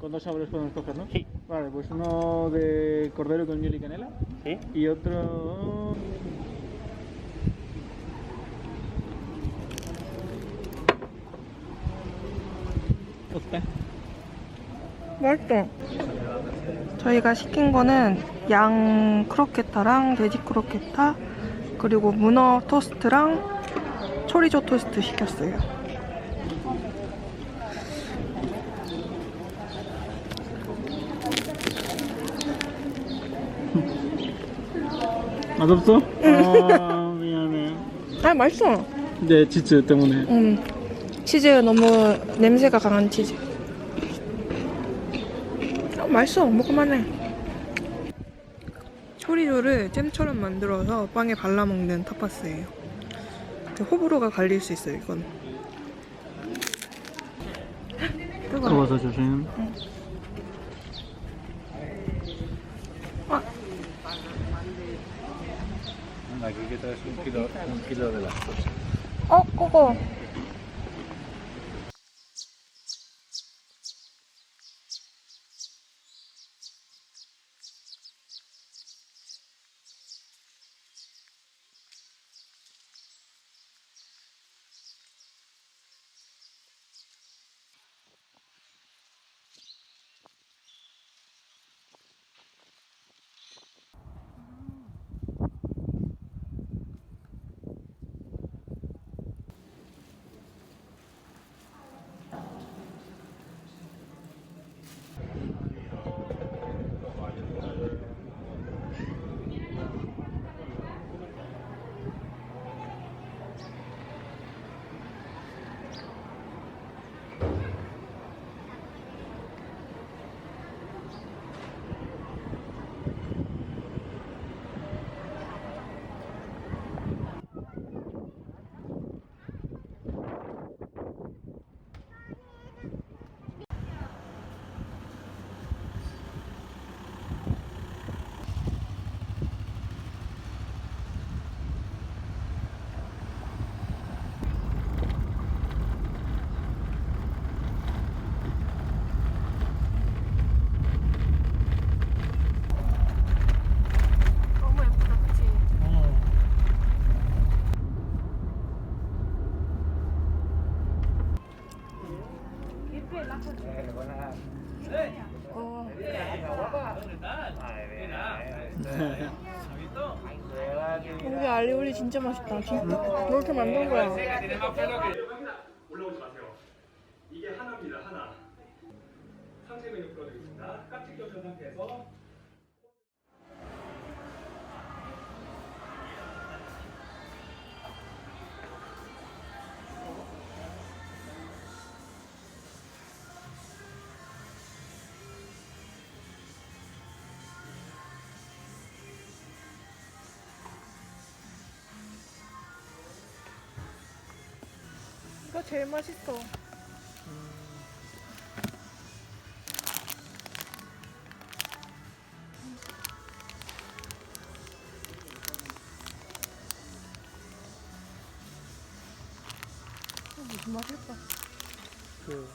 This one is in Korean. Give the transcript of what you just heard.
dos sabores podemos coger, ¿no? Sí. Vale, pues uno de cordero con miel y canela ¿Sí? y otro... 어때? 맛있어. 저희가 시킨 거는 양 크로케타랑 돼지 크로케타 그리고 문어 토스트랑 초리조 토스트 시켰어요. 맛없어? 아 미안해 아 맛있어. 네 치즈 때문에 음 치즈 너무 냄새가 강한 치즈. 아, 맛있어 먹을만해. 초리조를 잼처럼 만들어서 빵에 발라 먹는 타파스예요. 근데 호불호가 갈릴 수 있어요 이건. 뜨거워. 더워서 조심 Aquí que traes un kilo, un kilo de las cosas. 어그 어. 여기 알리올리 진짜 맛있다. 진짜 이렇게 만든 거야. 올라오지 마세요. 이게 하나입니다, 하나. 상세 메뉴 풀어드리겠습니다. 깍지 껴준 상태에서 이거 제일 맛있어. 무슨 맛일까? 그